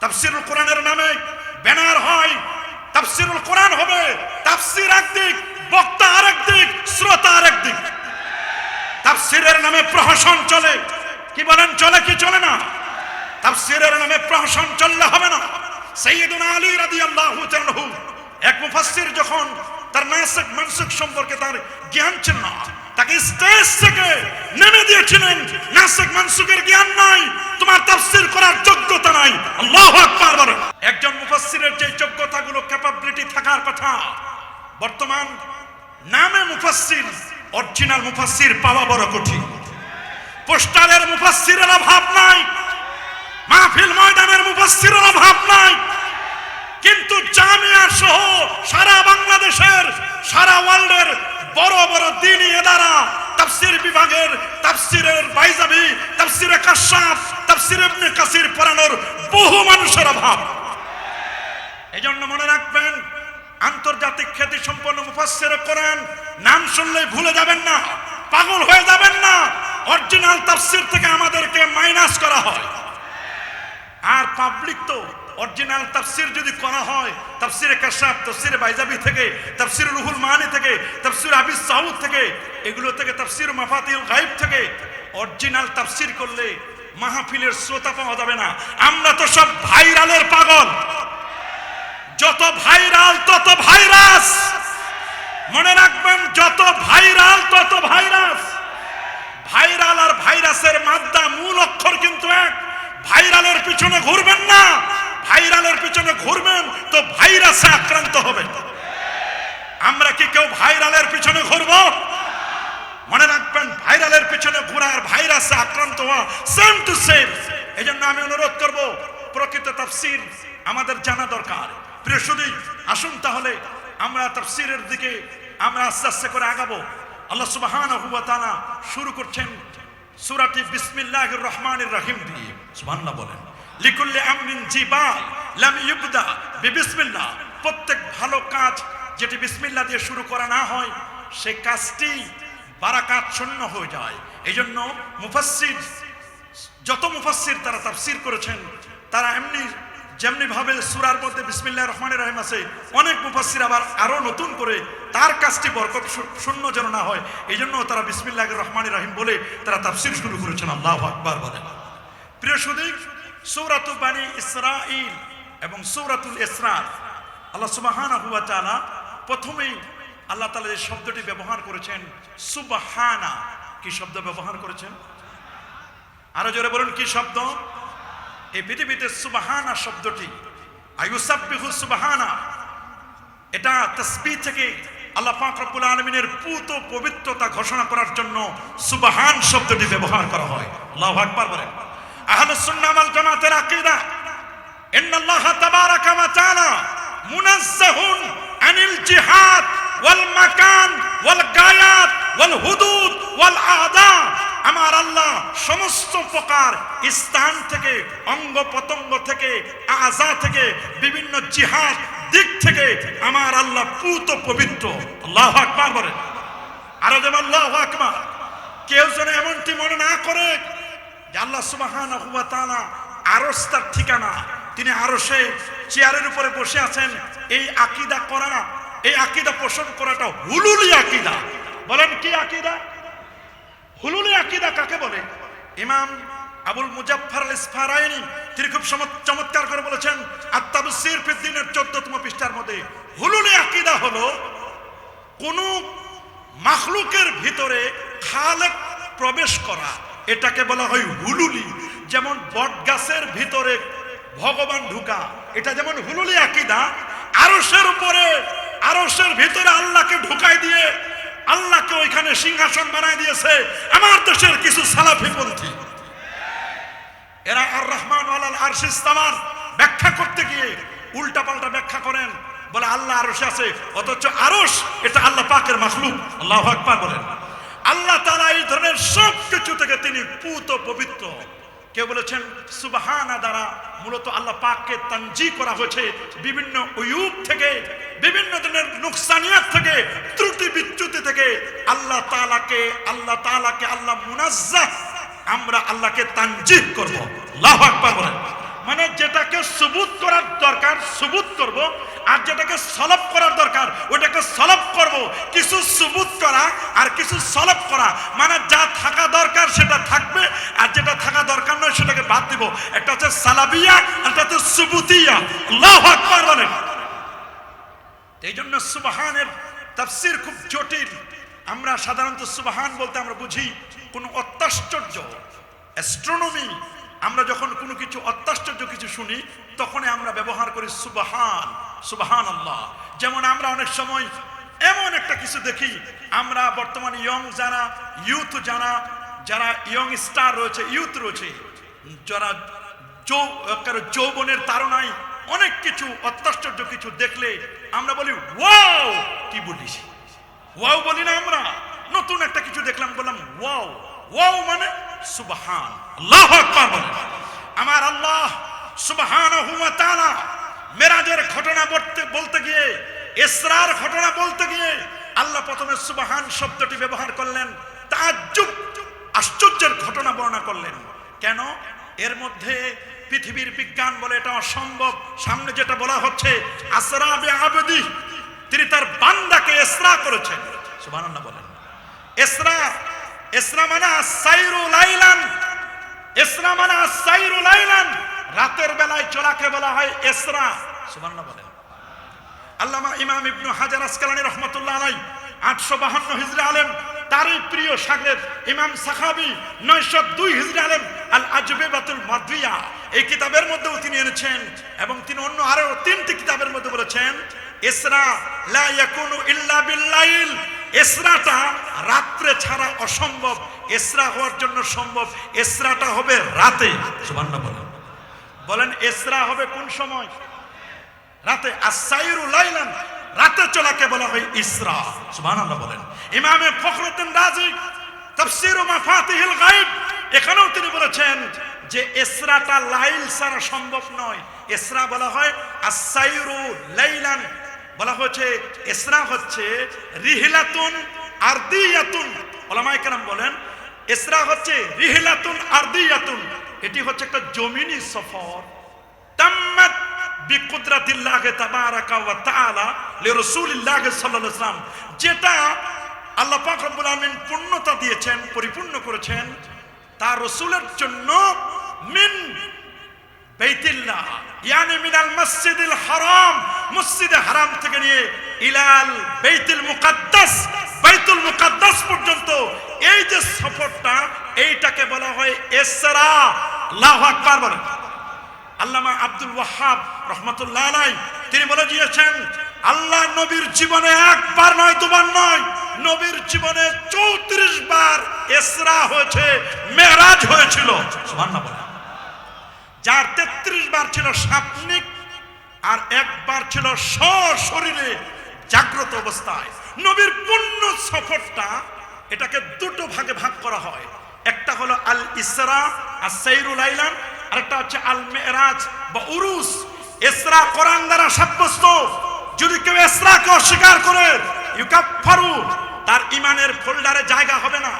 তাফসিরুল কোরআনের নামে ব্যানার হয়, তাফসিরুল কোরআন হবে, তাফসির একদিক, বক্তা আরেক দিক, শ্রোতা আরেক দিক। তাফসিরের নামে প্রহসন চলে, কি বলেন, চলে কি চলে না? তাফসিরের নামে প্রহসন চললে হবে না। সাইয়্যিদুনা আলী রাদিয়াল্লাহু তাআলা এক মুফাসসির যখন তার নাসিক মানসিক সম্পর্কে তার জ্ঞান ছিল না তাকে স্টেজ থেকে নেমে দিয়েছিলেন। নাসিক মানসিকের জ্ঞান নাই, তোমার তাফসির করার যোগ্যতা নাই। আল্লাহু আকবার বলেন একজন মুফাসসিরের যে যোগ্যতাগুলো ক্যাপাবিলিটি থাকার কথা, বর্তমান নামে মুফাসসির অরিজিনাল মুফাসসির পাওয়া বড় কঠিন। পোস্টারের মুফাসসিরের অভাব নাই, মাহফিল ময়দানের মুফাসসিরের অভাব নাই। কিন্তু জামিয়া সহ সারা বাংলাদেশের, সারা ওয়ার্ল্ডের বড় বড় দিনী এদারা তাফসির বিভাগের তাফসিরের বাইজাবি, তাফসিরে কাশাফ, তাফসির ইবনে কাসির পড়ানোর বহু মানুষের অভাব। এই জন্য মনে রাখবেন, আন্তর্জাতিক খ্যাতি সম্পন্ন মুফাসসির কোরআন নাম শুনলেই ভুলে যাবেন না, পাগল হয়ে যাবেন না, অরিজিনাল তাফসির থেকে আমাদেরকে মাইনাস করা হয়। আর পাবলিক তো অরিজিনাল তাফসির যদি করা হয়, তাফসিরে কাশাফ, তাফসিরে বাইজাবি থেকে, তাফসির রুহুল মানি থেকে তাফসির আবিস সাউদ থেকে, এগুলো থেকে তাফসির মাফাতিল গাইব থেকে অরিজিনাল তাফসির করলে মাহফিলের শ্রোতা পাওয়া যাবে না। আমরা তো সব ভাইরালের পাগল। যত ভাইরাল, তত ভাইরাস। মনে রাখবেন, যত ভাইরাল, তত ভাইরাস। ভাইরাল আর ভাইরাসের মাদ্দা মূল অক্ষর কিন্তু এক। ভাইরালের পিছনে ঘুরবেন না। ভাইরালের পিছনে ঘুরবেন, তো ভাইরাসে আক্রান্ত হবে। আমরা কি কেউ ভাইরালের পিছনে ঘুরবো? মনে রাখবেন, ভাইরালের পিছনে ঘোরা আর ভাইরাসে আক্রান্ত হওয়া সেম টু সেম এই জন্য আমি অনুরোধ করব, প্রকৃত তাফসির আমাদের জানা দরকার। প্রিয় আসুন তাহলে, আমরা তাফসিরের দিকে, আমরা আস্তে আস্তে করে আগাবো। আল্লাহ সুবহানাহু ওয়া তাআলা শুরু করছেন সূরাটি বিসমিল্লাহির রহমানির রহিম দিয়ে। সুবহানাল্লাহ বলেন, লিকুল্লি আমরিন জিবাল লাম ইবদা বিবিসমিল্লাহ। প্রত্যেক ভালো কাজ যেটি বিসমিল্লা দিয়ে শুরু করা না হয় সেই কাজটি বারাকাত শূন্য হয়ে যায়। এই জন্য মুফাসির যত মুফাসির তারা তাফসির করেছেন, তারা এমনি যেমনি ভাবে সুরার মধ্যে বিসমিল্লা রহমান রহিম আছে, অনেক মুফাসির আবার আরও নতুন করে তার কাজটি বরকত শূন্য যেন না হয় এই জন্য তারা বিসমিল্লাহ রহমান রহিম বলে তারা তাফসির শুরু করেছেন। আল্লাহ আকবার বলেন। প্রিয় সুদীপ, সৌরাতু বানি ইসরাইল এবং সৌরাতুল ইসরার, আল্লাহ সুবহানাহু ওয়া তাআলা প্রথমেই আল্লাহ তালা যে শব্দটি ব্যবহার করেছেন, সুবহানা, কি শব্দ ব্যবহার করেছেন? আরও জোরে বলুন, কি শব্দ? এই পৃথিবীতে সুবহানা শব্দটি, আয়ুসাব্বিহু সুবহানা, এটা তসবিহ থেকে আল্লাহ পাক রব্বুল আলামিনের পুত পবিত্রতা ঘোষণা করার জন্য সুবহান শব্দটি ব্যবহার করা হয়। আল্লাহু আকবার বলেন। আহলুস সুন্নাহ ওয়াল জামাতের আকীদা, ইন্নাল্লাহ তাবারাকা ওয়া তাআলা মুনাজ্জাহুন আনিল জিহাদ ওয়াল মাকান ওয়াল গায়াত ওয়াল হুদুদ ওয়াল আদা আমার আল্লাহ সমস্ত প্রকার স্থান থেকে, অঙ্গ প্রত্যঙ্গ থেকে আজা থেকে, বিভিন্ন জিহাদ দিক থেকে আমার আল্লাহ পুত পবিত্র। আল্লাহ আকবার বলেন। আরও যেমন আল্লাহ আকবার। কেউ যেন এমনটি মনে না করে আল্লাহ ওয়া তাআলা তার ঠিকানা তিনি আরশে চেয়ারের উপরে বসে আছেন। এই আকীদা করা, এই আকীদা পোষণ করাটা হুলুলি আকীদা। বলেন কি আকিদা? হুলুলি আকিদা কাকে বলে? ইমাম আবুল মুজাফফর আল ইসফারাইনি তিনি খুব চমৎকার করে বলেছেন আত্মাবসির ফিদ্দিনের চোদ্দতম পৃষ্ঠার মধ্যে হুলুলি আকিদা হলো কোন মাখলুকের ভিতরে খালেক প্রবেশ করা। এটাকে বলা হয় হুলুলি। যেমন বট গাছের ভিতরে ভগবান ঢুকা। এটা যেমন হুলুলি আকিদা আরসের উপরে আরসের ভিতরে আল্লাহকে ঢুকাই দিয়ে আল্লাহকে ওইখানে সিংহাসন বানায় দিয়েছে। আমার দেশের কিছু সালাফি পন্থী। এরা আর রহমান আলাল আরশিস্তামার ব্যাখ্যা করতে গিয়ে উল্টা পাল্টা ব্যাখ্যা করেন। বলে, আল্লাহ আরশে আছে, অথচ আরশ এটা আল্লাহ পাকের মাখলুক। আল্লাহ আকবার বলেন। আল্লাহ তাআলা এই ধরনের সব কিছু থেকে তিনি পুত পবিত্র। কেউ বলেছেন, সুবহানা দ্বারা মূলত আল্লাহ পাককে তানজি করা হয়েছে বিভিন্ন উয়ুব থেকে, বিভিন্ন ধরনের নুকসানিয়াত থেকে, ত্রুটি বিচ্যুতি থেকে। আল্লাহ তালাকে আল্লাহ তাআলাকে, আল্লাহ মুনাজ্জাহ আমরা আল্লাহকে তানজিহ করব। আল্লাহু আকবার বলেন। মানে যেটাকে সুবুত সুবুত করব, আর যেটাকে সলভ করার দরকার, ওটাকে সলভ করব। কিছু সুবুত করা আর কিছু সলভ করা মানে যা থাকা দরকার সেটা থাকবে যেটা থাকা দরকার নয় সেটাকে বাদ দিব। একটা হচ্ছে সালাবিয়া, আর একটা হচ্ছে সুবুতিয়া। আল্লাহু আকবার বলেন। এই জন্য সুবাহানের তাফসির খুব জটিল। আমরা সাধারণত সুবাহান বলতে আমরা বুঝি কোনো অত্যাশ্চর্য অ্যাস্ট্রোনমি আমরা যখন কোনো কিছু অত্যাশ্চর্য কিছু শুনি, তখনই আমরা ব্যবহার করি সুবাহান সুবাহান আল্লাহ যেমন আমরা অনেক সময় এমন একটা কিছু দেখি, আমরা বর্তমানে ইয়ং যারা ইউথ যারা যারা ইয়ং স্টার রয়েছে ইউথ রয়েছে, যারা যৌবনের তারনায় অনেক কিছু, অত্যাশ্চর্য কিছু দেখলে আমরা বলি ওয়াও কি বলিস? ওয়াও বলি না আমরা। নতুন একটা কিছু দেখলাম, বললাম ওয়াও ওয়াও মানে সুবহান। আল্লাহ আকবার বলেন আমার আল্লাহ তাআলা মেরাজের ঘটনা বলতে বলতে গিয়ে, ইসরার ঘটনা বলতে গিয়ে আল্লাহ প্রথমে সুবহান শব্দটি ব্যবহার করলেন, তাজ্জুব আশ্চর্যের ঘটনা বর্ণনা করলেন। কেন? এর মধ্যে পৃথিবীর বিজ্ঞান বলে এটা অসম্ভব। সামনে যেটা বলা হচ্ছে আসরাবে আবেদি, তিনি তার বান্দাকে এসরা করেছেন। সুবহানাল্লাহ বলেন। এসরা এসরা মানে সাইরু লাইলান। এসরা মানে সাইরু লাইলান। রাতের বেলায় চলাকে বলা হয় এসরা। সুবহানাল্লাহ বলেন। আল্লামা ইমাম ইবনু হাজার আসকালানি রহমতুল্লাহ আলাই আটশো বাহান্ন হিজরি আলেম। তারই প্রিয় সাগরেদ ইমাম সাখাবি নয়শো দুই হিজরি আলেম আল আজবে বাতুল মাদ্রিয়া। এই কিতাবের মধ্যেও তিনি এনেছেন এবং তিনি অন্য আরও তিনটি কিতাবের মধ্যে বলেছেন, ইসরা লা ইয়াকুনু ইল্লা বিল্লাইল। ইসরাটা রাত্রে ছাড়া অসম্ভব, ইসরা হওয়ার জন্য সম্ভব, ইসরাটা হবে রাতে। সুবহানাল্লাহ বলেন। বলেন, ইসরা হবে কোন সময়? রাতে আসাইরু লাইলান। রাতে চলাকে বলা হয় ইসরা। সুবহানাল্লাহ বলেন। ইমামে ফখরুদ্দিন রাজি, তাফসীর ও মাফাতিহিল গায়ব, এখানেও তিনি বলেছেন যে ইসরাটা লাইল ছাড়া সম্ভব নয়। ইসরা বলা হয় আসাইরু লাইলান। বলা হয়েছে ইসরা হচ্ছে রিহিলাতুন আরদিয়াতুন। ওলামায়ে কেরাম বলেন, ইসরা হচ্ছে রিহিলাতুন আরদিয়াতুন। এটি হচ্ছে একটা জমিনি সফর। তাম্মাত বিকুদরাতিল্লাহ তাবারাকা ওয়া তাআলা লিরাসূলিল্লাহ সাল্লাল্লাহু আলাইহি ওয়াসাল্লাম, যেটা আল্লাহ পাক রব্বুল আলামিন পূর্ণতা দিয়েছেন, পরিপূর্ণ করেছেন তার রাসূলের জন্য মিন বাইতুল্লাহ, ইয়ানি মিনাল মসজিদিল হারাম, মসজিদে হারাম থেকে নিয়ে ইলাল বাইতুল মুকাদ্দাস বাইতুল মুকাদ্দাস পর্যন্ত এই যে সফরটা, এইটাকে বলা হয় ইসরা আল্লাহু আকবার বলেন। আল্লামা আব্দুল ওয়াহাব রহমতুল্লাহ আলাই তিনি বলে দিয়েছেন, আল্লাহ নবীর জীবনে একবার নয়, দুবার নয়, নবীর জীবনে চৌত্রিশ বার এসরা হয়েছে, মেরাজ হয়েছিল। যার তেত্রিশ বার ছিল সাপনিক আর একবার ছিল সশরীরে জাগ্রত অবস্থায়। নবীর পূর্ণ সফরটা এটাকে দুটো ভাগে ভাগ করা হয়। একটা হলো আল ইসরা আর সাইরুল আইলান আরেকটা হচ্ছে আল মেরাজ বা উরুস। এসরা কোরআন দ্বারা সাব্যস্ত। যদি কেউ এসরাকে অস্বীকার করে ইউকাফারু তার ইমানের ফোল্ডারে জায়গা হবে না।